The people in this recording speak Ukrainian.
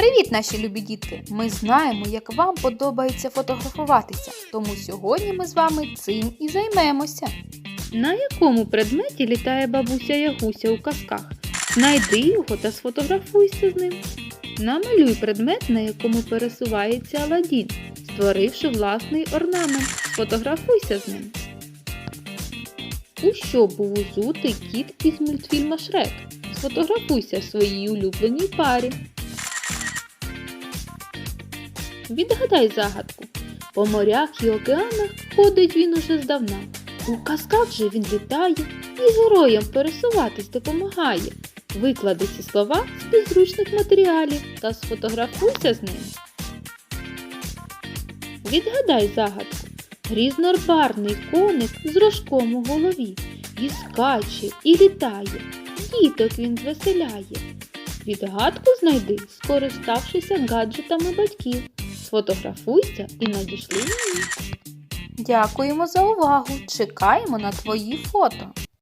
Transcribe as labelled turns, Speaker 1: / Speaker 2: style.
Speaker 1: Привіт, наші любі дітки! Ми знаємо, як вам подобається фотографуватися, тому сьогодні ми з вами цим і займемося.
Speaker 2: На якому предметі літає бабуся Ягуся у казках? Знайди його та сфотографуйся з ним. Намалюй предмет, на якому пересувається Аладдін, створивши власний орнамент. Сфотографуйся з ним. У що був узутий кіт із мультфільма Шрек? Сфотографуйся в своїй улюбленій парі. Відгадай загадку. По морях і океанах ходить він уже здавна. У казках же він літає і героям пересуватись допомагає. Виклади ці слова з підручних матеріалів та сфотографуйся з ними. Відгадай загадку. Різнобарний коник з рожком у голові. І скаче, і літає. Діток він звеселяє. Відгадку знайди, скориставшися гаджетами батьків. Сфотографуйся і надішли мені.
Speaker 1: Дякуємо за увагу! Чекаємо на твої фото!